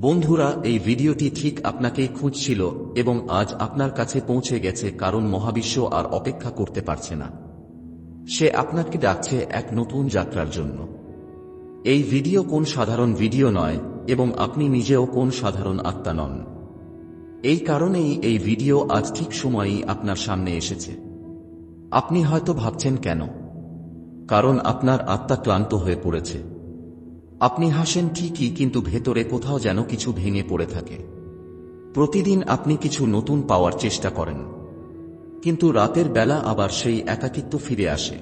বন্ধুরা, এই ভিডিওটি ঠিক আপনাকেই খুঁজছিল এবং আজ আপনার কাছে পৌঁছে গেছে কারণ মহাবিশ্ব আর অপেক্ষা করতে পারছে না। সে আপনাকে ডাকছে এক নতুন যাত্রার জন্য। এই ভিডিও কোন সাধারণ ভিডিও নয় এবং আপনি নিজেও কোন সাধারণ আত্মা নন। এই কারণেই এই ভিডিও আজ ঠিক সময়েই আপনার সামনে এসেছে। আপনি হয়তো ভাবছেন কেন? কারণ আপনার আত্মা ক্লান্ত হয়ে পড়েছে। আপনি হাসেন ঠিকই, কিন্তু ভেতরে কোথাও যেন কিছু ভেঙে পড়ে থাকে। প্রতিদিন আপনি কিছু নতুন পাওয়ার চেষ্টা করেন। কিন্তু রাতের বেলা আবার সেই একাকিত্ব ফিরে আসে।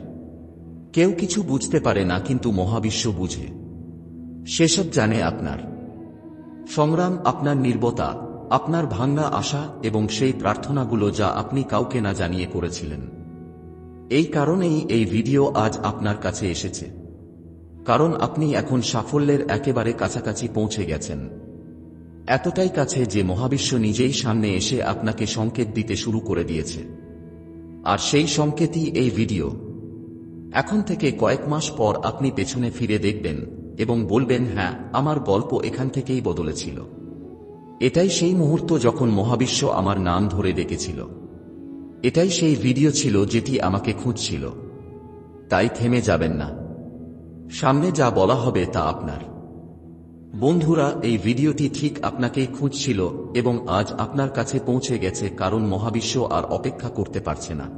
কেউ কিছু বুঝতে পারে না, কিন্তু মহাবিশ্ব বুঝে। সেসব জানে আপনার। সংগ্রাম আপনার নির্বতা, আপনার ভাঙ্গা আশা এবং সেই প্রার্থনাগুলো যা আপনি কাউকে না জানিয়ে করেছিলেন। এই কারণেই এই ভিডিও আজ আপনার কাছে এসেছে। কারণ আপনি এখন সাফল্যের একেবারে কাছাকাছি পৌঁছে গেছেন। এতটাই কাছে যে মহাবিশ্ব নিজেই সামনে এসে আপনাকে সংকেত দিতে শুরু করে দিয়েছে। আর সেই সংকেতই এই ভিডিও। এখন থেকে কয়েক মাস পর আপনি পেছনে ফিরে দেখবেন এবং বলবেন হ্যাঁ আমার গল্প এখান থেকেই বদলেছিল। এটাই সেই মুহূর্ত যখন মহাবিশ্ব আমার নাম ধরে ডেকেছিল। এটাই সেই ভিডিও ছিল যেটি আমাকে খুঁজছিল। তাই থেমে যাবেন না। সামনে যা বলা হবে তা আপনার। বন্ধুরা, এই ভিডিওটি ঠিক আপনাকেই খুঁজছিল এবং আজ আপনার কাছে পৌঁছে গেছে কারণ মহাবিশ্ব আর অপেক্ষা করতে পারছে না।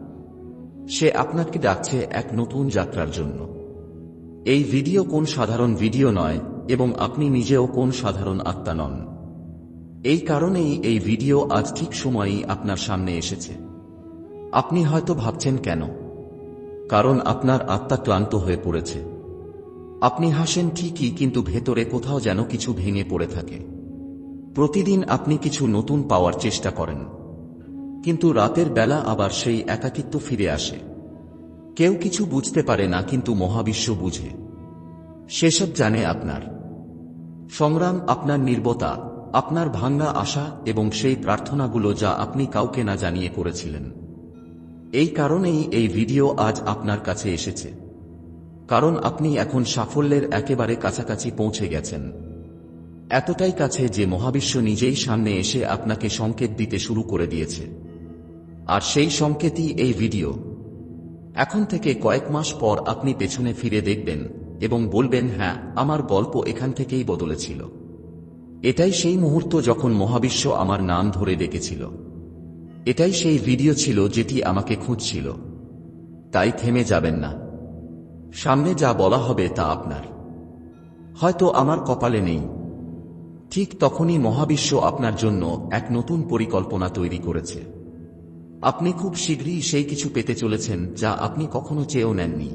সে আপনাকে ডাকছে এক নতুন যাত্রার জন্য। এই ভিডিও কোন সাধারণ ভিডিও নয় এবং আপনি নিজেও কোন সাধারণ আত্মা নন। এই কারণেই এই ভিডিও আজ ঠিক সময়েই আপনার সামনে এসেছে। আপনি হয়তো ভাবছেন কেন? কারণ আপনার আত্মা ক্লান্ত হয়ে পড়েছে। আপনি হাসেন ঠিকই, কিন্তু ভেতরে কোথাও যেন কিছু ভেঙে পড়ে থাকে। প্রতিদিন আপনি কিছু নতুন পাওয়ার চেষ্টা করেন। কিন্তু রাতের বেলা আবার সেই একাকিত্ব ফিরে আসে। কেউ কিছু বুঝতে পারে না, কিন্তু মহাবিশ্ব বুঝে। সেসব জানে আপনার। সংগ্রাম আপনার নির্বতা, আপনার ভাঙ্গা আশা এবং সেই প্রার্থনাগুলো যা আপনি কাউকে না জানিয়ে করেছিলেন। এই কারণেই এই ভিডিও আজ আপনার কাছে এসেছে। কারণ আপনি এখন সাফল্যের একেবারে কাছাকাছি পৌঁছে গেছেন। এতটাই কাছে যে মহাবিশ্ব নিজেই সামনে এসে আপনাকে সংকেত দিতে শুরু করে দিয়েছে। আর সেই সংকেতই এই ভিডিও। এখন থেকে কয়েক মাস পর আপনি পেছনে ফিরে দেখবেন এবং বলবেন হ্যাঁ আমার গল্প এখান থেকেই বদলেছিল এটাই সেই মুহূর্ত যখন মহাবিশ্ব আমার নাম ধরে ডেকেছিল। এটাই সেই ভিডিও ছিল যেটি আমাকে খুঁজছিল। তাই থেমে যাবেন না। সামনে যা বলা হবে তা আপনার। হয়তো আমার কপালে নেই। ঠিক তখনই মহাবিশ্ব আপনার জন্য এক নতুন পরিকল্পনা তৈরি করেছে। আপনি খুব শীঘ্রই সেই কিছু পেতে চলেছেন যা আপনি কখনো চেয়েও নেননি।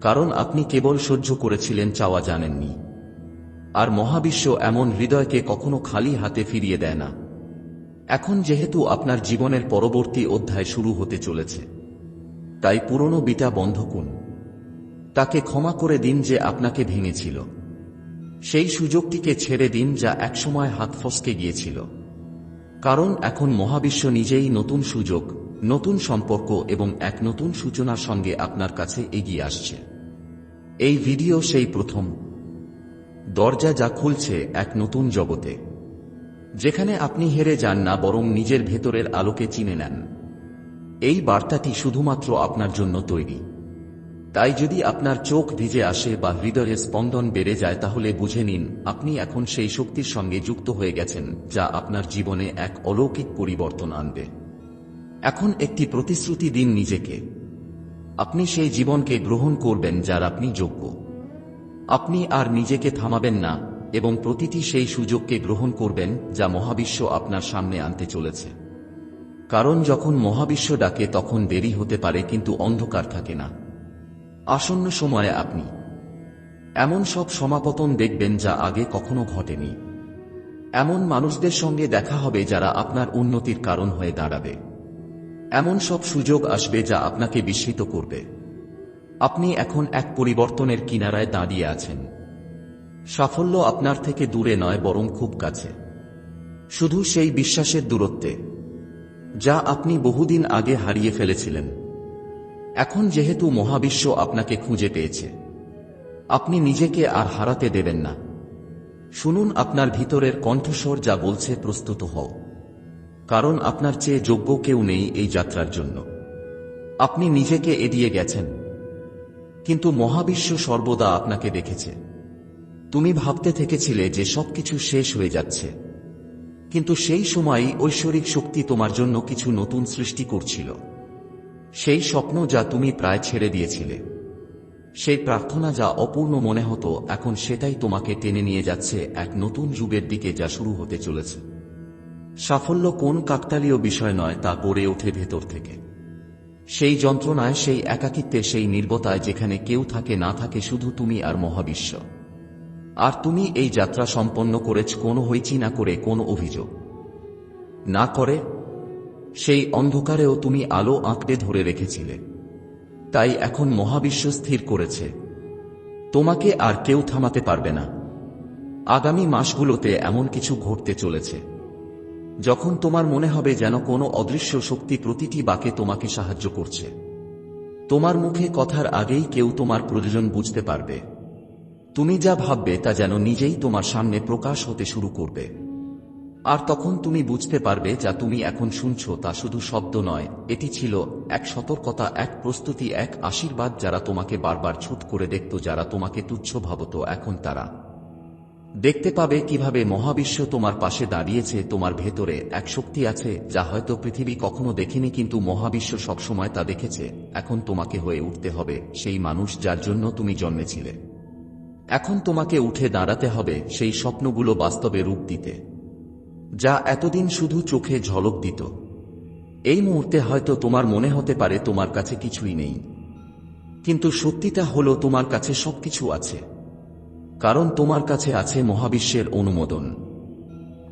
কারণ আপনি কেবল সহ্য করেছিলেন চাওয়া জানেননি। আর মহাবিশ্ব এমন হৃদয়কে কখনো খালি হাতে ফিরিয়ে দেয় না। এখন যেহেতু আপনার জীবনের পরবর্তী অধ্যায় শুরু হতে চলেছে, তাই পুরনো বিটা বন্ধ করুন। তাকে ক্ষমা করে দিন যে আপনাকে ভেঙেছিল। সেই সুযোগটিকে ছেড়ে দিন যা একসময় হাত ফসকে গিয়েছিল। কারণ এখন মহাবিশ্ব নিজেই নতুন সুযোগ, নতুন সম্পর্ক এবং এক নতুন সূচনার সঙ্গে আপনার কাছে এগিয়ে আসছে। এই ভিডিও সেই প্রথম। দরজা যা খুলছে এক নতুন জগতে। যেখানে আপনি হেরে যান না বরং নিজের ভেতরের আলোকে চিনে নেন। এই বার্তাটি শুধুমাত্র আপনার জন্য তৈরি। তাই যদি আপনার চোখ ভিজে আসে বা হৃদয়ের স্পন্দন বেড়ে যায়, তাহলে বুঝে নিন, আপনি এখন সেই শক্তির সঙ্গে যুক্ত হয়ে গেছেন, যা আপনার জীবনে এক অলৌকিক পরিবর্তন আনবে। এখন একটি প্রতিশ্রুতি দিন নিজেকে। আপনি সেই জীবনকে গ্রহণ করবেন যার আপনি যোগ্য। আপনি আর নিজেকে থামাবেন না, এবং প্রতিটি সেই সুযোগকে গ্রহণ করবেন যা মহাবিশ্ব আপনার সামনে আনতে চলেছে। কারণ যখন মহাবিশ্ব ডাকে, তখন দেরি হতে পারে, কিন্তু অন্ধকার থাকে না। আসন্ন সময়ে আপনি এমন সব সমাপতন দেখবেন যা আগে কখনো ঘটেনি। এমন মানুষদের সঙ্গে দেখা হবে যারা আপনার উন্নতির কারণ হয়ে দাঁড়াবে। এমন সব সুযোগ আসবে যা আপনাকে বিস্মিত করবে। আপনি এখন এক পরিবর্তনের কিনারায় দাঁড়িয়ে আছেন। সাফল্য আপনার থেকে দূরে নয়, বরং খুব কাছে। শুধু সেই বিশ্বাসের দূরত্বে, যা আপনি বহুদিন আগে হারিয়ে ফেলেছিলেন। এখন যেহেতু মহাবিশ্ব আপনাকে খুঁজে পেয়েছে, আপনি নিজেকে আর হারাতে দেবেন না। শুনুন আপনার ভিতরের কণ্ঠস্বর যা বলছে, প্রস্তুত হও। কারণ আপনার চেয়ে যোগ্য কেউ নেই এই যাত্রার জন্য। আপনি নিজেকে এড়িয়ে গেছেন, কিন্তু মহাবিশ্ব সর্বদা আপনাকে দেখেছে। তুমি ভাবতে থেকেছিলে যে সবকিছু শেষ হয়ে যাচ্ছে, কিন্তু সেই সময়ই ঐশ্বরিক শক্তি তোমার জন্য কিছু নতুন সৃষ্টি করছিল। সেই স্বপ্ন যা তুমি প্রায় ছেড়ে দিয়েছিলে। সেই প্রার্থনা যা অপূর্ণ মনে হতো, এখন সেটাই তোমাকে টেনে নিয়ে যাচ্ছে এক নতুন যুগের দিকে যা শুরু হতে চলেছে। সাফল্য কোন কাকতালীয় বিষয় নয়, তা গড়ে ওঠে ভেতর থেকে। সেই যন্ত্রণায়, সেই একাকিত্বে, সেই নির্বতায় যেখানে কেউ থাকে, না থাকে, শুধু তুমি আর মহাবিশ্ব। আর তুমি এই যাত্রা সম্পন্ন করেছ, কোনো হইচি না করে, কোনো অভিযোগ। না করে সেই অন্ধকারেও তুমি আলো আঁকড়ে ধরে রেখেছিলে। তাই এখন মহাবিশ্ব স্থির করেছে। তোমাকে আর কেউ থামাতে পারবে না। আগামী মাসগুলোতে এমন কিছু ঘটতে চলেছে। যখন তোমার মনে হবে যেন কোনো অদৃশ্য শক্তি প্রতিটি বাকে তোমাকে সাহায্য করছে। তোমার মুখে কথার আগেই কেউ তোমার প্রয়োজন বুঝতে পারবে। তুমি যা ভাববে তা যেন নিজেই তোমার সামনে প্রকাশ হতে শুরু করবে। আর তখন তুমি বুঝতে পারবে যা তুমি এখন শুনছ তা শুধু শব্দ নয়, এটি ছিল এক সতর্কতা, এক প্রস্তুতি, এক আশীর্বাদ যারা তোমাকে বারবার ছুট করে দেখত, যারা তোমাকে তুচ্ছ ভাবত এখন তারা। দেখতে পাবে কীভাবে মহাবিশ্ব তোমার পাশে দাঁড়িয়েছে, তোমার ভেতরে এক শক্তি আছে যা হয়তো পৃথিবী কখনো দেখেনি কিন্তু মহাবিশ্ব সবসময় তা দেখেছে, এখন তোমাকে হয়ে উঠতে হবে সেই মানুষ যার জন্য তুমি জন্মেছিলে। এখন তোমাকে উঠে দাঁড়াতে হবে সেই স্বপ্নগুলো বাস্তবে রূপ দিতে। যা এতদিন শুধু চোখে ঝলক দিত। এই মুহূর্তে হয়তো তোমার মনে হতে পারে তোমার কাছে কিছুই নেই। কিন্তু সত্যিটা হলো তোমার কাছে সবকিছু আছে। কারণ তোমার কাছে আছে মহাবিশ্বের অনুমোদন।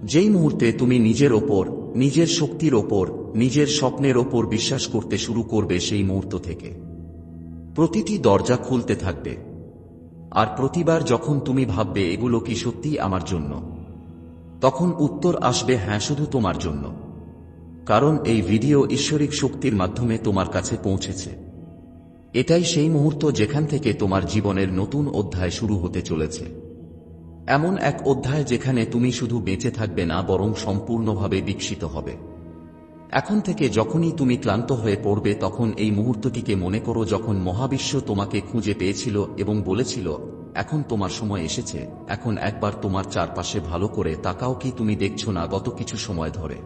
যেই মুহূর্তে তুমি নিজের ওপর, নিজের শক্তির ওপর, নিজের স্বপ্নের ওপর বিশ্বাস করতে শুরু করবে সেই মুহূর্ত থেকে। প্রতিটি দরজা খুলতে থাকবে। আর প্রতিবার যখন তুমি ভাববে এগুলো কি সত্যি আমার জন্য তখন উত্তর আসবে হ্যাঁ শুধু তোমার জন্য। কারণ এই ভিডিও ঈশ্বরিক শক্তির মাধ্যমে তোমার কাছে পৌঁছেছে। এটাই সেই মুহূর্ত যেখান থেকে তোমার জীবনের নতুন অধ্যায় শুরু হতে চলেছে। এমন এক অধ্যায় যেখানে তুমি শুধু বেঁচে থাকবে না, বরং সম্পূর্ণভাবে বিকশিত হবে। এখন থেকে যখনই তুমি ক্লান্ত হয়ে পড়বে, তখন এই মুহূর্তটিকে মনে করো যখন মহাবিশ্ব তোমাকে খুঁজে পেয়েছিল এবং বলেছিল এখন তোমার সময় এসেছে, এখন একবার তোমার চারপাশে ভালো করে তাকাও কি তুমি দেখছ না গত কিছু সময় ধরে।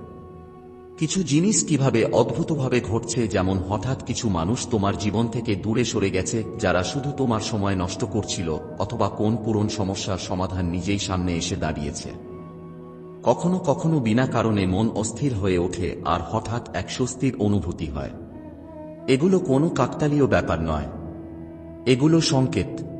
কিছু জিনিস কীভাবে অদ্ভুতভাবে ঘটছে যেমন হঠাৎ কিছু মানুষ তোমার জীবন থেকে দূরে সরে গেছে, যারা শুধু তোমার সময় নষ্ট করছিল, অথবা কোন পুরন সমস্যার সমাধান নিজেই সামনে এসে দাঁড়িয়েছে। কখনো কখনো বিনা কারণে মন অস্থির হয়ে ওঠে, আর হঠাৎ এক স্বস্তির অনুভূতি হয়। এগুলো কোনো কাকতালীয় ব্যাপার নয়। এগুলো সংকেত।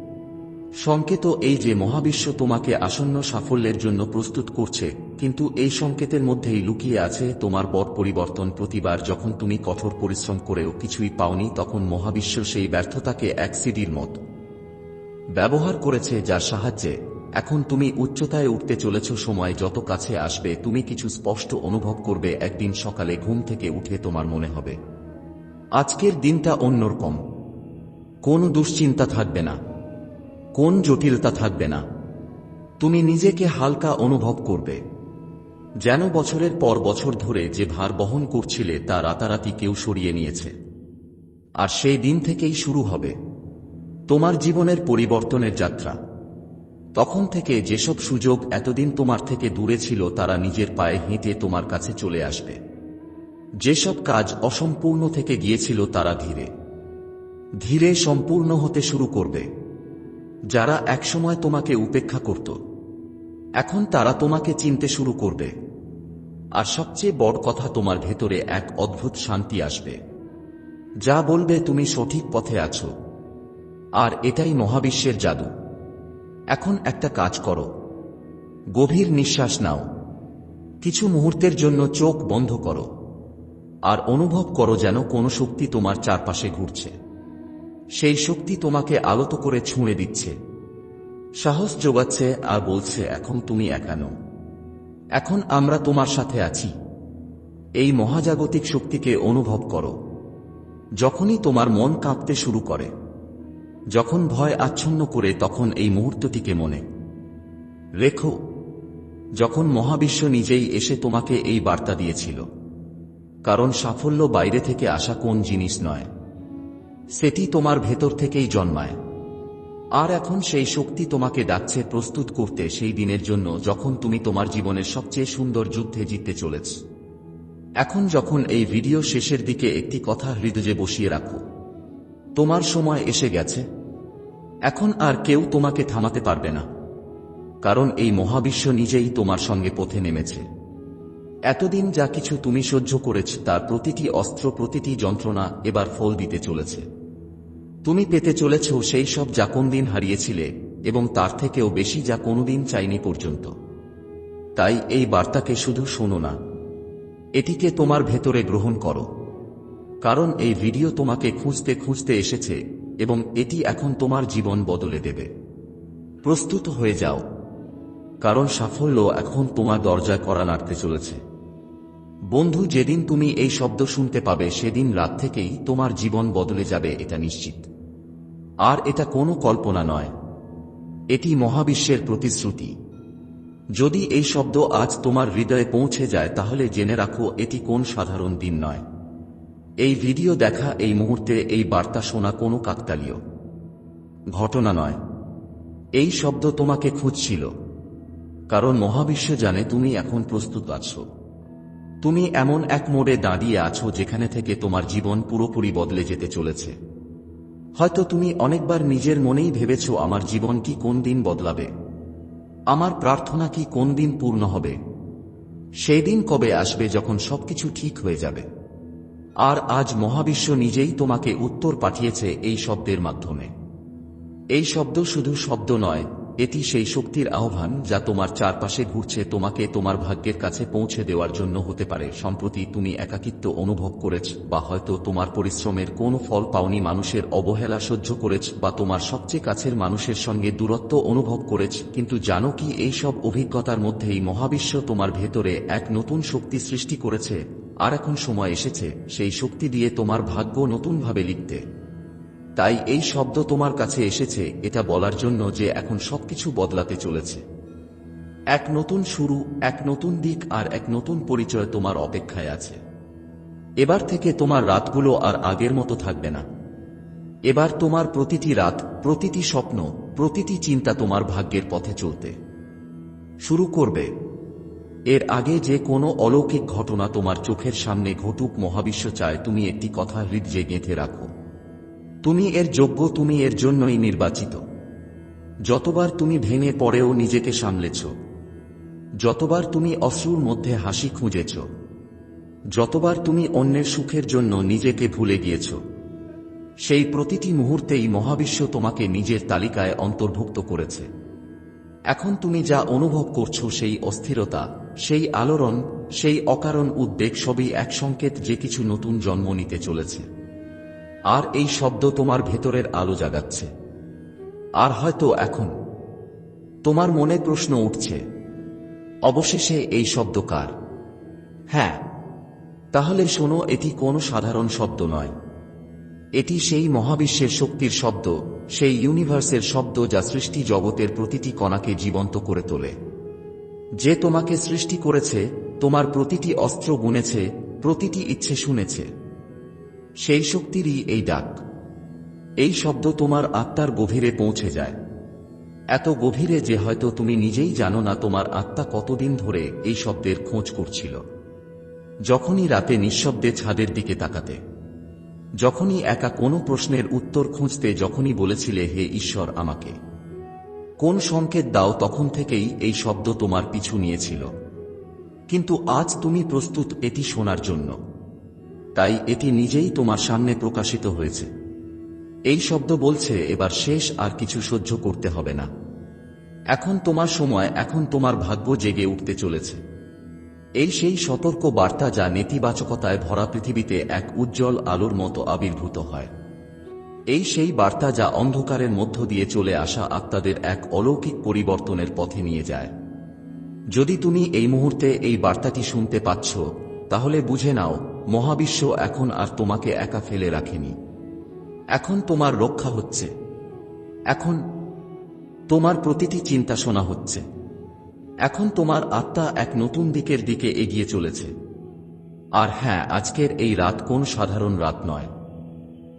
সংকেত এই যে মহাবিশ্ব তোমাকে আসন্ন সাফল্যের জন্য প্রস্তুত করছে, কিন্তু এই সংকেতের মধ্যেই লুকিয়ে আছে তোমার বড় পরিবর্তন প্রতিবার যখন তুমি কঠোর পরিশ্রম করেও কিছুই পাওনি তখন মহাবিশ্ব সেই ব্যর্থতাকে এক সিডির মত ব্যবহার করেছে যার সাহায্যে। এখন তুমি উচ্চতায় উঠতে চলেছ, সময় যত কাছে আসবে, তুমি কিছু স্পষ্ট অনুভব করবে, একদিন সকালে ঘুম থেকে উঠে তোমার মনে হবে। আজকের দিনটা অন্যরকম। কোন দুশ্চিন্তা থাকবে না। কোন জটিলতা থাকবে না। তুমি নিজেকে হালকা অনুভব করবে। যেন বছরের পর বছর ধরে যে ভার বহন করছিলে তা রাতারাতি কেউ সরিয়ে নিয়েছে। আর সেই দিন থেকেই শুরু হবে। তোমার জীবনের পরিবর্তনের যাত্রা। তখন থেকে যেসব সুযোগ এতদিন তোমার থেকে দূরে ছিল তারা নিজের পায়ে হেঁটে তোমার কাছে চলে আসবে। যেসব কাজ অসম্পূর্ণ থেকে গিয়েছিল তারা ধীরে। ধীরে সম্পূর্ণ হতে শুরু করবে। যারা একসময় তোমাকে উপেক্ষা করত। এখন তারা তোমাকে চিনতে শুরু করবে। আর সবচেয়ে বড় কথা তোমার ভেতরে এক অদ্ভুত শান্তি আসবে। যা বলবে তুমি সঠিক পথে আছো। আর এটাই মহাবিশ্বের জাদু। এখন একটা কাজ করো। গভীর নিঃশ্বাস নাও। কিছু মুহূর্তের জন্য চোখ বন্ধ করো। আর অনুভব করো যেন কোনো শক্তি তোমার চারপাশে ঘুরছে। সেই শক্তি তোমাকে আলত করে ছুঁড়ে দিচ্ছে। সাহস যোগাচ্ছে আর বলছে, এখন তুমি একানো এখন আমরা তোমার সাথে আছি। এই মহাজাগতিক শক্তিকে অনুভব করো। যখনই তোমার মন কাঁপতে শুরু করে, যখন ভয় আচ্ছন্ন করে, তখন এই মুহূর্তটিকে মনে। রেখো, যখন মহাবিশ্ব নিজেই এসে তোমাকে এই বার্তা দিয়েছিল, কারণ সাফল্য বাইরে থেকে আসা কোন জিনিস নয়। সেটি তোমার ভেতর থেকেই জন্মায়। আর এখন সেই শক্তি তোমাকে ডাকছে প্রস্তুত করতে সেই দিনের জন্য যখন তুমি তোমার জীবনের সবচেয়ে সুন্দর যুদ্ধে জিততে চলেছ। এখন যখন এই ভিডিও শেষের দিকে একটি কথা হৃদয়ে বসিয়ে রাখো। তোমার সময় এসে গেছে। এখন আর কেউ তোমাকে থামাতে পারবে না। কারণ এই মহাবিশ্ব নিজেই তোমার সঙ্গে পথে নেমেছে। এতদিন যা কিছু তুমি সহ্য করেছ, তার প্রতিটি অস্ত্র, প্রতিটি যন্ত্রণা এবার ফল দিতে চলেছে। তুমি পেতে চলেছ সেই সব যা কোনদিন হারিয়েছিলে, এবং তার থেকেও বেশি যা কোনোদিন চাইনি পর্যন্ত। তাই এই বার্তাকে শুধু শোনো না। এটিকে তোমার ভেতরে গ্রহণ করো। কারণ এই ভিডিও তোমাকে খুঁজতে খুঁজতে এসেছে, এবং এটি এখন তোমার জীবন বদলে দেবে। প্রস্তুত হয়ে যাও। কারণ সাফল্য এখন তোমার দরজায় করা নাড়তে চলেছে। বন্ধু, যেদিন তুমি এই শব্দ শুনতে পাবে, সেদিন রাত থেকেই তোমার জীবন বদলে যাবে, এটা নিশ্চিত। আর এটা কোনো কল্পনা নয়। এটি মহাবিশ্বের প্রতিশ্রুতি। যদি এই শব্দ আজ তোমার হৃদয়ে পৌঁছে যায়, তাহলে জেনে রাখো, এটি কোন সাধারণ দিন নয়। এই ভিডিও দেখা, এই মুহূর্তে এই বার্তা শোনা কোনো কাকতালীয়। ঘটনা নয়। এই শব্দ তোমাকে খুঁজছিল। কারণ মহাবিশ্ব জানে তুমি এখন প্রস্তুত আছো। তুমি এমন এক মোড়ে দাঁড়িয়ে আছো যেখানে থেকে তোমার জীবন পুরোপুরি বদলে যেতে চলেছে। হয়তো তুমি অনেকবার নিজের মনেই ভেবেছ আমার জীবন কি কোন দিন বদলাবে? আমার প্রার্থনা কি কোন দিন পূর্ণ হবে? সেই দিন কবে আসবে যখন সবকিছু ঠিক হয়ে যাবে? আর আজ মহাবিশ্ব নিজেই তোমাকে উত্তর পাঠিয়েছে এই শব্দের মাধ্যমে। এই শব্দ শুধু শব্দ নয় এটি সেই শক্তির আহ্বান যা তোমার চারপাশে ঘুরছে, তোমাকে তোমার ভাগ্যের কাছে পৌঁছে দেওয়ার জন্য হতে পারে। সম্প্রতি তুমি একাকিত্ব অনুভব করেছ, বা হয়তো তোমার পরিশ্রমের কোনো ফল পাওনি, মানুষের অবহেলা সহ্য করেছ, বা তোমার সবচেয়ে কাছের মানুষের সঙ্গে দূরত্ব অনুভব করেছ। কিন্তু জানো কি এই সব অভিজ্ঞতার মধ্যেই মহাবিশ্ব তোমার ভেতরে এক নতুন শক্তি সৃষ্টি করেছে, আর এখন সময় এসেছে, সেই শক্তি দিয়ে তোমার ভাগ্য নতুনভাবে লিখতে। তাই এই শব্দ তোমার কাছে এসেছে, এটা বলার জন্য যে এখন সবকিছু বদলাতে চলেছে। এক নতুন শুরু, এক নতুন দিক আর এক নতুন পরিচয় তোমার অপেক্ষায় আছে। এবার থেকে তোমার রাতগুলো আর আগের মতো থাকবে না। এবার তোমার প্রতিটি রাত, প্রতিটি স্বপ্ন, প্রতিটি চিন্তা তোমার ভাগ্যের পথে চলতে শুরু করবে। এর আগে যে কোনো অলৌকিক ঘটনা তোমার চোখের সামনে ঘটুক, মহাবিশ্ব চায় তুমি একটি কথা হৃদয়ে গেঁথে রাখো। তুমি এর যোগ্য, তুমি এর জন্যই নির্বাচিত। যতবার তুমি ভেঙে পড়েও নিজেকে সামলেছ, যতবার তুমি অশ্রুর মধ্যে হাসি খুঁজেছ, যতবার তুমি অন্যের সুখের জন্য নিজেকে ভুলে গিয়েছ, সেই প্রতিটি মুহূর্তেই মহাবিশ্ব তোমাকে নিজের তালিকায় অন্তর্ভুক্ত করেছে। এখন তুমি যা অনুভব করছ সেই অস্থিরতা, সেই আলোড়ন, সেই অকারণ উদ্বেগ সবই এক সংকেত যে কিছু নতুন জন্ম নিতে চলেছে। আর এই শব্দ তোমার ভেতরের আলো জাগাচ্ছে। আর হয়তো এখন তোমার মনে প্রশ্ন উঠছে, অবশেষে এই শব্দ কার? হ্যাঁ তাহলে শোনো, এটি কোনো সাধারণ শব্দ নয়। এটি সেই মহাবিশ্বের শক্তির শব্দ, সেই ইউনিভার্সের শব্দ যা সৃষ্টি জগতের প্রতিটি কণাকে জীবন্ত করে তোলে। যে তোমাকে সৃষ্টি করেছে, তোমার প্রতিটি অস্ত্র গুনেছে প্রতিটি ইচ্ছে শুনেছে। সেই শক্তিরই এই ডাক। এই শব্দ তোমার আত্মার গভীরে পৌঁছে যায়। এত গভীরে যে হয়তো তুমি নিজেই জানো না তোমার আত্মা কতদিন ধরে এই শব্দের খোঁজ করছিল। যখনই রাতে নিঃশব্দে ছাদের দিকে তাকাতে, যখনই একা কোনো প্রশ্নের উত্তর খুঁজতে যখনই বলেছিলে, হে ঈশ্বর, আমাকে। কোন সংকেত দাও তখন থেকেই এই শব্দ তোমার পিছু নিয়েছিল। কিন্তু আজ তুমি প্রস্তুত এটি শোনার জন্য। তাই এটি নিজেই তোমার সামনে প্রকাশিত হয়েছে। এই শব্দ বলছে, এবার শেষ আর কিছু সহ্য করতে হবে না। এখন তোমার সময়, এখন তোমার ভাগ্য জেগে উঠতে চলেছে। এই সেই সতর্ক বার্তা যা নেতিবাচকতায় ভরা পৃথিবীতে এক উজ্জ্বল আলোর মতো আবির্ভূত হয়। এই সেই বার্তা যা অন্ধকারের মধ্য দিয়ে চলে আসা আত্মাদের এক অলৌকিক পরিবর্তনের পথে নিয়ে যায়। যদি তুমি এই মুহূর্তে এই বার্তাটি শুনতে পাচ্ছ, তাহলে বুঝে নাও মহাবিশ্ব এখন আর তোমাকে একা ফেলে রাখেনি। এখন তোমার রক্ষা হচ্ছে। এখন তোমার প্রতিটি চিন্তা শোনা হচ্ছে। এখন তোমার আত্মা এক নতুন দিকের দিকে এগিয়ে চলেছে। আর হ্যাঁ আজকের এই রাত কোন সাধারণ রাত নয়।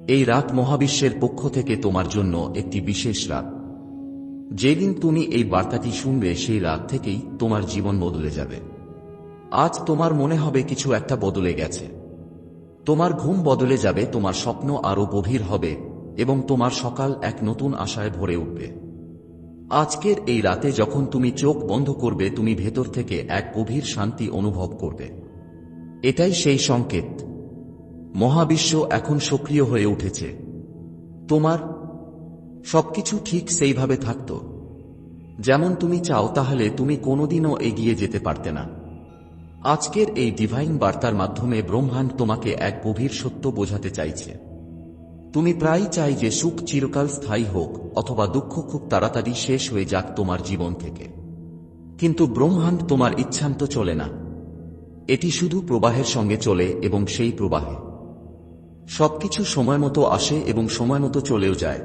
এই রাত মহাবিশ্বের পক্ষ থেকে তোমার জন্য একটি বিশেষ রাত। যেদিন তুমি এই বার্তাটি শুনবে, সেই রাত থেকেই তোমার জীবন বদলে যাবে। আজ তোমার মনে হবে কিছু একটা বদলে গেছে। তোমার ঘুম বদলে যাবে, তোমার স্বপ্ন আরও গভীর হবে, এবং তোমার সকাল এক নতুন আশায় ভরে উঠবে। আজকের এই রাতে যখন তুমি চোখ বন্ধ করবে, তুমি ভেতর থেকে এক গভীর শান্তি অনুভব করবে। এটাই সেই সংকেত। মহাবিশ্ব এখন সক্রিয় হয়ে উঠেছে। তোমার সবকিছু ঠিক সেইভাবে থাকত। যেমন তুমি চাও, তাহলে তুমি কোনোদিনও এগিয়ে যেতে পারতে না। আজকের এই ডিভাইন বার্তার মাধ্যমে ব্রহ্মাণ্ড তোমাকে এক গভীর সত্য বোঝাতে চাইছে। তুমি প্রায় চাই যে সুখ চিরকাল স্থায়ী হোক অথবা দুঃখ খুব তাড়াতাড়ি শেষ হয়ে যাক তোমার জীবন থেকে। কিন্তু ব্রহ্মাণ্ড তোমার ইচ্ছান্ত চলে না। এটি শুধু প্রবাহের সঙ্গে চলে এবং সেই প্রবাহে। সবকিছু সময় মতো আসে এবং সময় মতো চলেও যায়।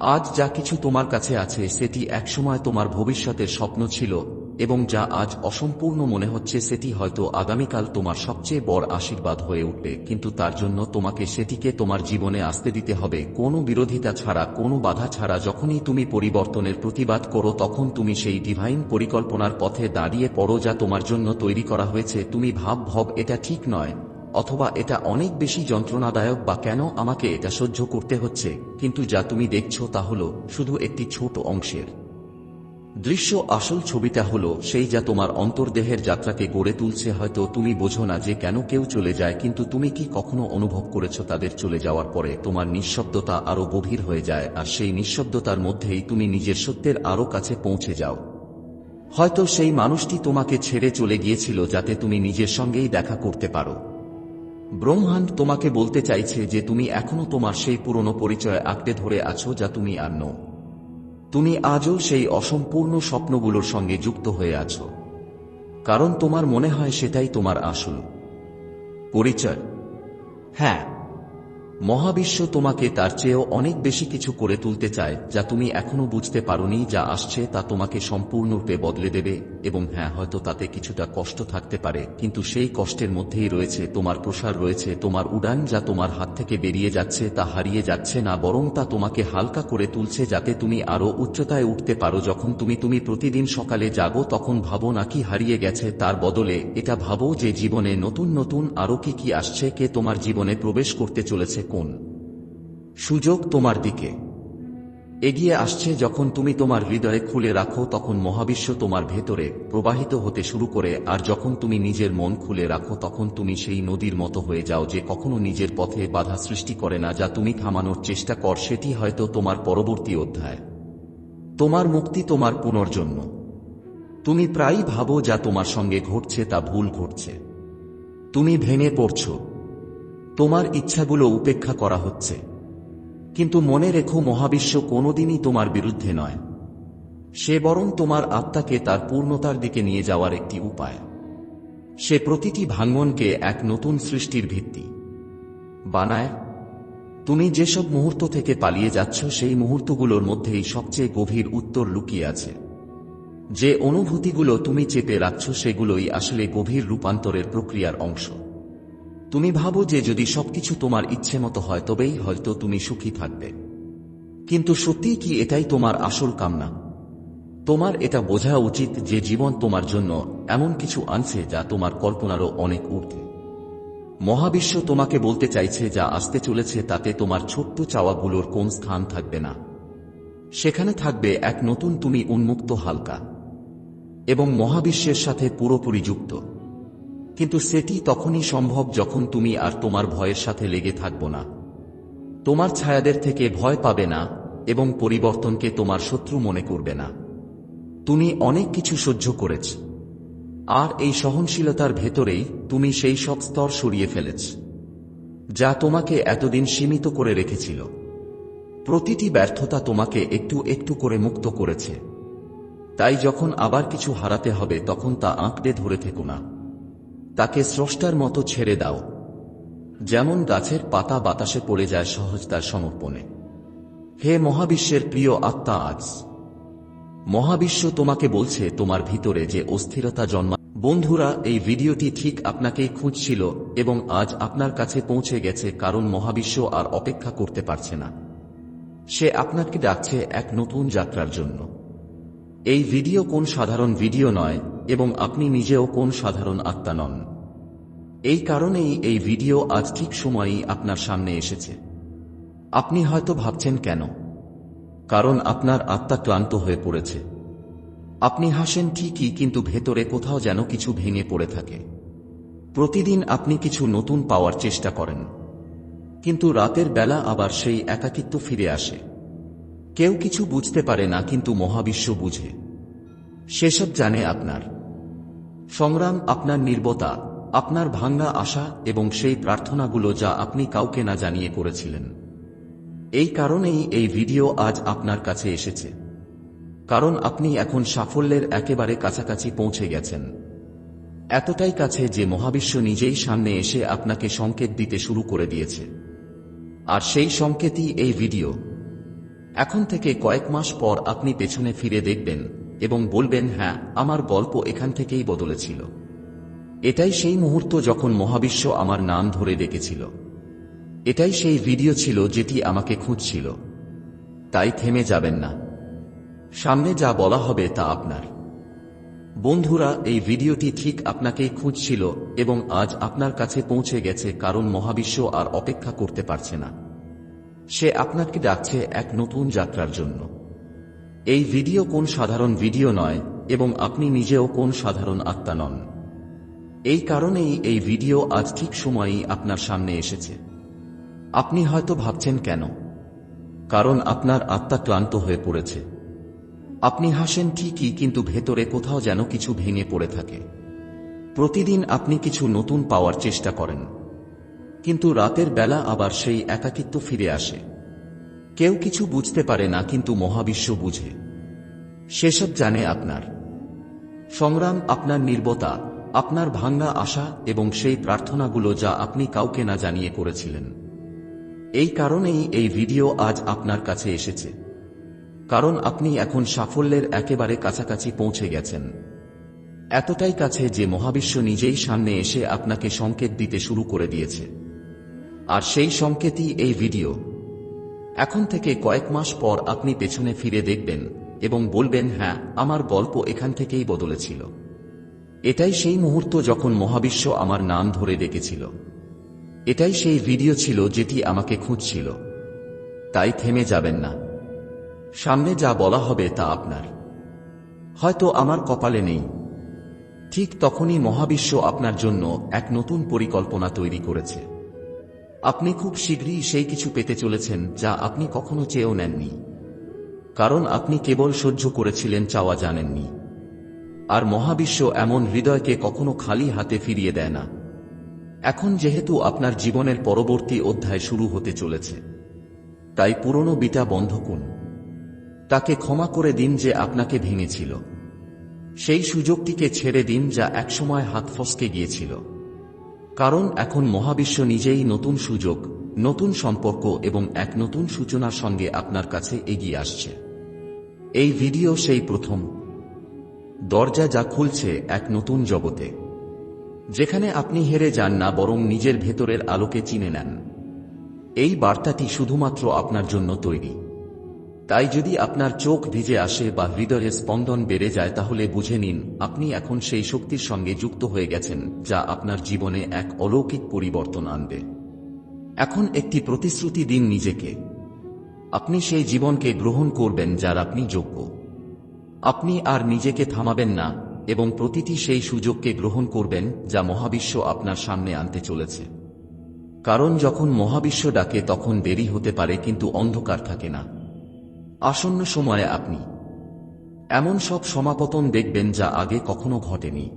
আজ যা কিছু তোমার কাছে আছে সেটি একসময় তোমার ভবিষ্যতের স্বপ্ন ছিল এবং যা আজ অসম্পূর্ণ মনে হচ্ছে সেটি হয়তো আগামীকাল তোমার সবচেয়ে বড় আশীর্বাদ হয়ে উঠবে, কিন্তু তার জন্য তোমাকে সেটিকে তোমার জীবনে আসতে দিতে হবে। কোনো বিরোধিতা ছাড়া, কোনো বাধা ছাড়া, যখনই তুমি পরিবর্তনের প্রতিবাদ করো, তখন তুমি সেই ডিভাইন পরিকল্পনার পথে দাঁড়িয়ে পড়ো যা তোমার জন্য তৈরি করা হয়েছে। তুমি ভাব, ভব, এটা ঠিক নয়, অথবা এটা অনেক বেশি যন্ত্রণাদায়ক বা কেন আমাকে এটা সহ্য করতে হচ্ছে? কিন্তু যা তুমি দেখছ তা হল শুধু একটি ছোট অংশের। দৃশ্য আসল ছবিটা হলো সেই যা তোমার অন্তর্দেহের যাত্রাকে গড়ে তুলছে। হয়তো তুমি বোঝো না যে কেন কেউ চলে যায়, কিন্তু তুমি কি কখনো অনুভব করেছ তাদের চলে যাওয়ার পরে? তোমার নিঃশব্দতা আরও গভীর হয়ে যায়, আর সেই নিঃশব্দতার মধ্যেই তুমি নিজের সত্যের আরও কাছে পৌঁছে যাও। হয়তো সেই মানুষটি তোমাকে ছেড়ে চলে গিয়েছিল যাতে তুমি নিজের সঙ্গেই দেখা করতে পারো। ব্রহ্মাণ্ড তোমাকে বলতে চাইছে যে তুমি এখনও তোমার সেই পুরনো পরিচয় আঁকড়ে ধরে আছো যা তুমি আর নও। তুমি আজও সেই অসম্পূর্ণ স্বপ্নগুলোর সঙ্গে যুক্ত হয়ে আছো। কারণ তোমার মনে হয় সেটাই তোমার আসল। পরিচয়? হ্যাঁ। মহাবিশ্ব তোমাকে তার চেয়েও অনেক বেশি কিছু করে তুলতে চায়, যা তুমি এখনও বুঝতে পারোনি যা আসছে তা তোমাকে সম্পূর্ণরূপে বদলে দেবে। এবং হ্যাঁ হয়তো তাতে কিছুটা কষ্ট থাকতে পারে, কিন্তু সেই কষ্টের মধ্যেই রয়েছে, তোমার প্রসার রয়েছে, তোমার উড়ান যা তোমার হাত থেকে বেরিয়ে যাচ্ছে তা হারিয়ে যাচ্ছে না, বরং তা তোমাকে হালকা করে তুলছে যাতে তুমি আরও উচ্চতায় উঠতে পারো, যখন তুমি তুমি প্রতিদিন সকালে জাগো তখন ভাবো নাকি হারিয়ে গেছে, তার বদলে এটা ভাবো যে জীবনে নতুন নতুন আরও কি কি আসছে, কে তোমার জীবনে প্রবেশ করতে চলেছে, কোন সুযোগ তোমার দিকে। এগিয়ে আসছে যখন তুমি তোমার হৃদয়ে খুলে রাখো, তখন মহাবিশ্ব তোমার ভেতরে প্রবাহিত হতে শুরু করে, আর যখন তুমি নিজের মন খুলে রাখো, তখন তুমি সেই নদীর মতো হয়ে যাও যে কখনো নিজের পথে বাধা সৃষ্টি করে না, যা তুমি থামানোর চেষ্টা কর, সেটি হয়তো তোমার পরবর্তী অধ্যায়। তোমার মুক্তি তোমার পুনর্জন্ম। তুমি প্রায়ই ভাবো যা তোমার সঙ্গে ঘটছে, তা ভুল ঘটছে। তুমি ভেঙে পড়ছো। তোমার ইচ্ছাগুলো উপেক্ষা করা হচ্ছে। কিন্তু মনে রেখো, মহাবিশ্ব কোনোদিনই তোমার বিরুদ্ধে নয়। সে বরং তোমার আত্মাকে তার পূর্ণতার দিকে নিয়ে যাওয়ার একটি উপায়। সে প্রতিটি ভাঙ্গনকে এক নতুন সৃষ্টির ভিত্তি। বানায়, তুমি যেসব মুহূর্ত থেকে পালিয়ে যাচ্ছ, সেই মুহূর্তগুলোর মধ্যেই সবচেয়ে গভীর উত্তর লুকিয়ে আছে। যে অনুভূতিগুলো তুমি চেপে রাখছ, সেগুলোই আসলে গভীর রূপান্তরের প্রক্রিয়ার অংশ। তুমি ভাবো যে যদি সবকিছু তোমার ইচ্ছে মতো হয়, তবেই হয়তো তুমি সুখী থাকবে। কিন্তু সত্যিই কি এটাই তোমার আসল কামনা? তোমার এটা বোঝা উচিত যে জীবন তোমার জন্য এমন কিছু আনছে যা তোমার কল্পনারও অনেক ঊর্ধ্বে। মহাবিশ্ব তোমাকে বলতে চাইছে যা আসতে চলেছে তাতে তোমার ছোট্ট চাওয়াগুলোর কোন স্থান থাকবে না। সেখানে থাকবে এক নতুন তুমি উন্মুক্ত হালকা। এবং মহাবিশ্বের সাথে পুরোপুরি যুক্ত। কিন্তু সেটি তখনই সম্ভব যখন তুমি আর তোমার ভয়ের সাথে লেগে থাকব না। তোমার ছায়াদের থেকে ভয় পাবে না এবং পরিবর্তনকে তোমার শত্রু মনে করবে না। তুমি অনেক কিছু সহ্য করেছ। আর এই সহনশীলতার ভেতরেই তুমি সেই সব স্তর সরিয়ে ফেলেছ, যা তোমাকে এতদিন সীমিত করে রেখেছিল। প্রতিটি ব্যর্থতা তোমাকে একটু একটু করে মুক্ত করেছে। তাই যখন আবার কিছু হারাতে হবে, তখন তা আঁকড়ে ধরে থেকো না। তাকে স্রষ্টার মতো ছেড়ে দাও। যেমন গাছের পাতা বাতাসে পড়ে যায় সহজ তার সমর্পণে। হে মহাবিশ্বের প্রিয় আত্মা আজ, মহাবিশ্ব তোমাকে বলছে তোমার ভিতরে যে অস্থিরতা জন্মা। বন্ধুরা, এই ভিডিওটি ঠিক আপনাকেই খুঁজছিল এবং আজ আপনার কাছে পৌঁছে গেছে কারণ মহাবিশ্ব আর অপেক্ষা করতে পারছে না। সে আপনাকে ডাকছে এক নতুন যাত্রার জন্য। এই ভিডিও কোন সাধারণ ভিডিও নয় এবং আপনি নিজেও কোন সাধারণ আত্মা নন। এই কারণেই এই ভিডিও আজ ঠিক সময়েই আপনার সামনে এসেছে। আপনি হয়তো ভাবছেন কেন? কারণ আপনার আত্মা ক্লান্ত হয়ে পড়েছে। আপনি হাসেন ঠিকই, কিন্তু ভেতরে কোথাও যেন কিছু ভেঙে পড়ে থাকে। প্রতিদিন আপনি কিছু নতুন পাওয়ার চেষ্টা করেন। কিন্তু রাতের বেলা আবার সেই একাকিত্ব ফিরে আসে। কেউ কিছু বুঝতে পারে না, কিন্তু মহাবিশ্ব বুঝে। সেসব জানে আপনার। সংগ্রাম আপনার নির্বতা আপনার ভাঙ্গা আশা এবং সেই প্রার্থনাগুলো যা আপনি কাউকে না জানিয়ে করেছিলেন। এই কারণেই এই ভিডিও আজ আপনার কাছে এসেছে। কারণ আপনি এখন সাফল্যের একেবারে কাছাকাছি পৌঁছে গেছেন। এতটাই কাছে যে মহাবিশ্ব নিজেই সামনে এসে আপনাকে সংকেত দিতে শুরু করে দিয়েছে। আর সেই সংকেতই এই ভিডিও। এখন থেকে কয়েক মাস পর আপনি পেছনে ফিরে দেখবেন এবং বলবেন হ্যাঁ আমার গল্প এখান থেকেই বদলেছিল। এটাই সেই মুহূর্ত যখন মহাবিশ্ব আমার নাম ধরে ডেকেছিল। এটাই সেই ভিডিও ছিল যেটি আমাকে খুঁজছিল। তাই থেমে যাবেন না। সামনে যা বলা হবে তা আপনার। বন্ধুরা, এই ভিডিওটি ঠিক আপনাকেই খুঁজছিল এবং আজ আপনার কাছে পৌঁছে গেছে কারণ মহাবিশ্ব আর অপেক্ষা করতে পারছে না। সে আপনাকে ডাকছে এক নতুন যাত্রার জন্য। এই ভিডিও কোন সাধারণ ভিডিও নয় এবং আপনি নিজেও কোন সাধারণ আত্মা নন। এই কারণেই এই ভিডিও আজ ঠিক সময়েই আপনার সামনে এসেছে। আপনি হয়তো ভাবছেন কেন? কারণ আপনার আত্মা ক্লান্ত হয়ে পড়েছে। আপনি হাসেন ঠিকই, কিন্তু ভেতরে কোথাও যেন কিছু ভেঙে পড়ে থাকে। প্রতিদিন আপনি কিছু নতুন পাওয়ার চেষ্টা করেন। কিন্তু রাতের বেলা আবার সেই একাকিত্ব ফিরে আসে। কেউ কিছু বুঝতে পারে না, কিন্তু মহাবিশ্ব বুঝে। সেসব জানে আপনার। সংগ্রাম আপনার নির্বতা আপনার ভাঙ্গা আশা এবং সেই প্রার্থনাগুলো যা আপনি কাউকে না জানিয়ে করেছিলেন। এই কারণেই এই ভিডিও আজ আপনার কাছে এসেছে। কারণ আপনি এখন সাফল্যের একেবারে কাছাকাছি পৌঁছে গেছেন। এতটাই কাছে যে মহাবিশ্ব নিজেই সামনে এসে আপনাকে সংকেত দিতে শুরু করে দিয়েছে। আর সেই সংকেতই এই ভিডিও। এখন থেকে কয়েক মাস পর আপনি পেছনে ফিরে দেখবেন এবং বলবেন হ্যাঁ আমার গল্প এখান থেকেই বদলেছিল। এটাই সেই মুহূর্ত যখন মহাবিশ্ব আমার নাম ধরে ডেকেছিল। এটাই সেই ভিডিও ছিল যেটি আমাকে খুঁজছিল। তাই থেমে যাবেন না। সামনে যা বলা হবে তা আপনার। হয়তো আমার কপালে নেই। ঠিক তখনই মহাবিশ্ব আপনার জন্য এক নতুন পরিকল্পনা তৈরি করেছে। আপনি খুব শীঘ্রই সেই কিছু পেতে চলেছেন যা আপনি কখনো চেয়েও নেননি। কারণ আপনি কেবল সহ্য করেছিলেন চাওয়া জানেননি। আর মহাবিশ্ব এমন হৃদয়কে কখনো খালি হাতে ফিরিয়ে দেয় না। এখন যেহেতু আপনার জীবনের পরবর্তী অধ্যায় শুরু হতে চলেছে, তাই পুরনো বিটা বন্ধ করুন। তাকে ক্ষমা করে দিন যে আপনাকে ভেঙেছিল। সেই সুযোগটিকে ছেড়ে দিন যা একসময় হাত ফসকে গিয়েছিল। কারণ এখন মহাবিশ্ব নিজেই নতুন সুযোগ, নতুন সম্পর্ক এবং এক নতুন সূচনার সঙ্গে আপনার কাছে এগিয়ে আসছে। এই ভিডিও সেই প্রথম। দরজা যা খুলছে এক নতুন জগতে। যেখানে আপনি হেরে যান না, বরং নিজের ভেতরের আলোকে চিনে নেন। এই বার্তাটি শুধুমাত্র আপনার জন্য তৈরি। তাই যদি আপনার চোখ ভিজে আসে বা হৃদয়ের স্পন্দন বেড়ে যায়, তাহলে বুঝে নিন, আপনি এখন সেই শক্তির সঙ্গে যুক্ত হয়ে গেছেন, যা আপনার জীবনে এক অলৌকিক পরিবর্তন আনবে। এখন একটি প্রতিশ্রুতি দিন নিজেকে। আপনি সেই জীবনকে গ্রহণ করবেন যার আপনি যোগ্য। আপনি আর নিজেকে থামাবেন না, এবং প্রতিটি সেই সুযোগকে গ্রহণ করবেন যা মহাবিশ্ব আপনার সামনে আনতে চলেছে। কারণ যখন মহাবিশ্ব ডাকে, তখন দেরি হতে পারে, কিন্তু অন্ধকার থাকে না। আসন্ন সময়ে আপনি এমন সব সমাপতন দেখবেন যা আগে কখনো ঘটেনি।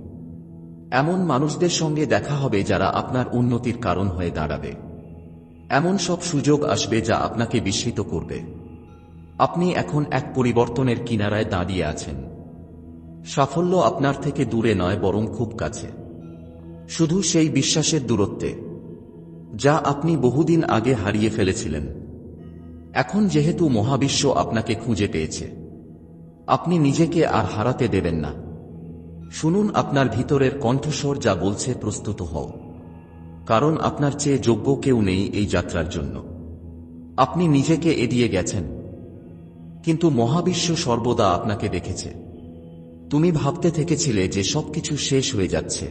এমন মানুষদের সঙ্গে দেখা হবে যারা আপনার উন্নতির কারণ হয়ে দাঁড়াবে। এমন সব সুযোগ আসবে যা আপনাকে বিস্মিত করবে। আপনি এখন এক পরিবর্তনের কিনারায় দাঁড়িয়ে আছেন। সাফল্য আপনার থেকে দূরে নয়, বরং খুব কাছে। শুধু সেই বিশ্বাসের দূরত্বে, যা আপনি বহুদিন আগে হারিয়ে ফেলেছিলেন। এখন যেহেতু মহাবিশ্ব আপনাকে খুঁজে পেয়েছে, আপনি নিজেকে আর হারাতে দেবেন না। শুনুন আপনার ভিতরের কণ্ঠস্বর যা বলছে, প্রস্তুত হও। কারণ আপনার চেয়ে যোগ্য কেউ নেই এই যাত্রার জন্য। আপনি নিজেকে এড়িয়ে গেছেন। কিন্তু মহাবিশ্ব সর্বদা আপনাকে দেখেছে। তুমি ভাবতে থেকেছিলে যে সবকিছু শেষ হয়ে যাচ্ছে।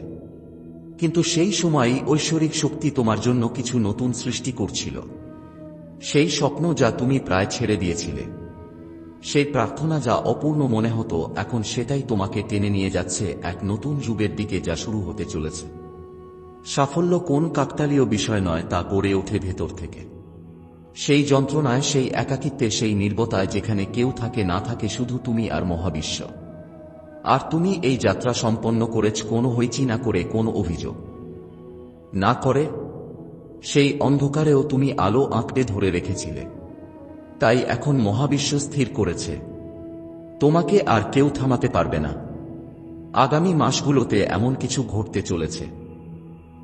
কিন্তু সেই সময়ই ঐশ্বরিক শক্তি তোমার জন্য কিছু নতুন সৃষ্টি করছিল। সেই স্বপ্ন যা তুমি প্রায় ছেড়ে দিয়েছিলে। সেই প্রার্থনা যা অপূর্ণ মনে হতো, এখন সেটাই তোমাকে টেনে নিয়ে যাচ্ছে এক নতুন যুগের দিকে যা শুরু হতে চলেছে। সাফল্য কোন কাকতালীয় বিষয় নয়, তা গড়ে ওঠে ভেতর থেকে। সেই যন্ত্রণায়, সেই একাকিত্বে, সেই নির্বতায় যেখানে কেউ থাকে, না থাকে, শুধু তুমি আর মহাবিশ্ব। আর তুমি এই যাত্রা সম্পন্ন করেছ, কোনো হইচি না করে, কোনো অভিযোগ না করে, সেই অন্ধকারেও তুমি আলো আঁকড়ে ধরে রেখেছিলে। তাই এখন মহাবিশ্ব স্থির করেছে। তোমাকে আর কেউ থামাতে পারবে না। আগামী মাসগুলোতে এমন কিছু ঘটতে চলেছে।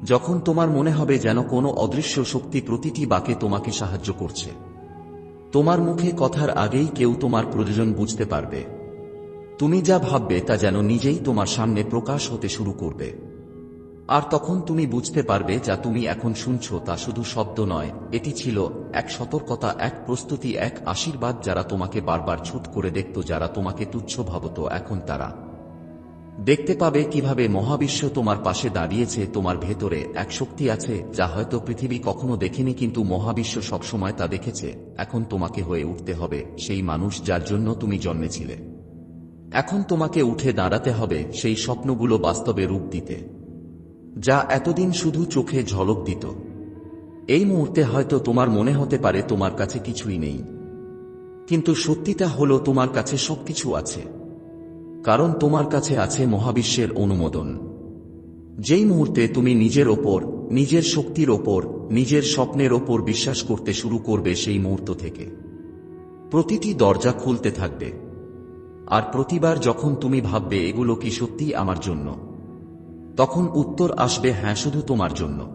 যখন তোমার মনে হবে যেন কোনো অদৃশ্য শক্তি প্রতিটি বাকে তোমাকে সাহায্য করছে। তোমার মুখে কথার আগেই কেউ তোমার প্রয়োজন বুঝতে পারবে। তুমি যা ভাববে তা যেন নিজেই তোমার সামনে প্রকাশ হতে শুরু করবে। আর তখন তুমি বুঝতে পারবে যা তুমি এখন শুনছ তা শুধু শব্দ নয়, এটি ছিল এক সতর্কতা, এক প্রস্তুতি, এক আশীর্বাদ যারা তোমাকে বারবার ছুট করে দেখত, যারা তোমাকে তুচ্ছ ভাবত, এখন তারা দেখতে পাবে কীভাবে মহাবিশ্ব তোমার পাশে দাঁড়িয়েছে, তোমার ভেতরে এক শক্তি আছে, যা হয়তো পৃথিবী কখনো দেখেনি কিন্তু মহাবিশ্ব সবসময় তা দেখেছে। এখন তোমাকে হয়ে উঠতে হবে সেই মানুষ যার জন্য তুমি জন্মেছিলে। এখন তোমাকে উঠে দাঁড়াতে হবে সেই স্বপ্নগুলো বাস্তবে রূপ দিতে, যা এতদিন শুধু চোখে ঝলক দিত। এই মুহূর্তে হয়তো তোমার মনে হতে পারে তোমার কাছে কিছুই নেই, কিন্তু সত্যিটা হলো তোমার কাছে সবকিছু আছে। কারণ তোমার কাছে আছে মহাবিশ্বের অনুমোদন। যেই মুহূর্তে তুমি নিজের ওপর, নিজের শক্তির ওপর, নিজের স্বপ্নের ওপর বিশ্বাস করতে শুরু করবে সেই মুহূর্ত থেকে। প্রতিটি দরজা খুলতে থাকবে। আর প্রতিবার যখন তুমি ভাববে এগুলো কি সত্যি আমার জন্য, তখন উত্তর আসবে হ্যাঁ শুধু তোমার জন্য।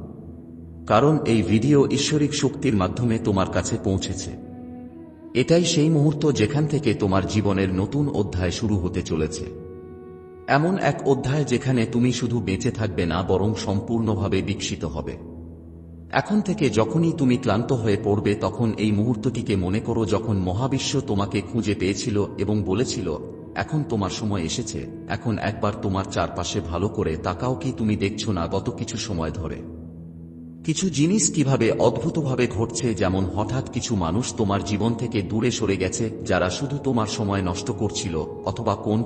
কারণ এই ভিডিও ঈশ্বরিক শক্তির মাধ্যমে তোমার কাছে পৌঁছেছে। এটাই সেই মুহূর্ত যেখান থেকে তোমার জীবনের নতুন অধ্যায় শুরু হতে চলেছে। এমন এক অধ্যায় যেখানে তুমি শুধু বেঁচে থাকবে না, বরং সম্পূর্ণভাবে বিকশিত হবে। এখন থেকে যখনই তুমি ক্লান্ত হয়ে পড়বে, তখন এই মুহূর্তটিকে মনে করো যখন মহাবিশ্ব তোমাকে খুঁজে পেয়েছিল এবং বলেছিল, এখন তোমার সময় এসেছে, এখন একবার তোমার চারপাশে ভালো করে তাকাও কি তুমি দেখছ না গত কিছু সময় ধরে। কিছু জিনিস কীভাবে অদ্ভুতভাবে ঘটছে যেমন হঠাৎ কিছু মানুষ তোমার জীবন থেকে দূরে সরে গেছে, যারা শুধু তোমার সময় নষ্ট করছিল, অথবা কোন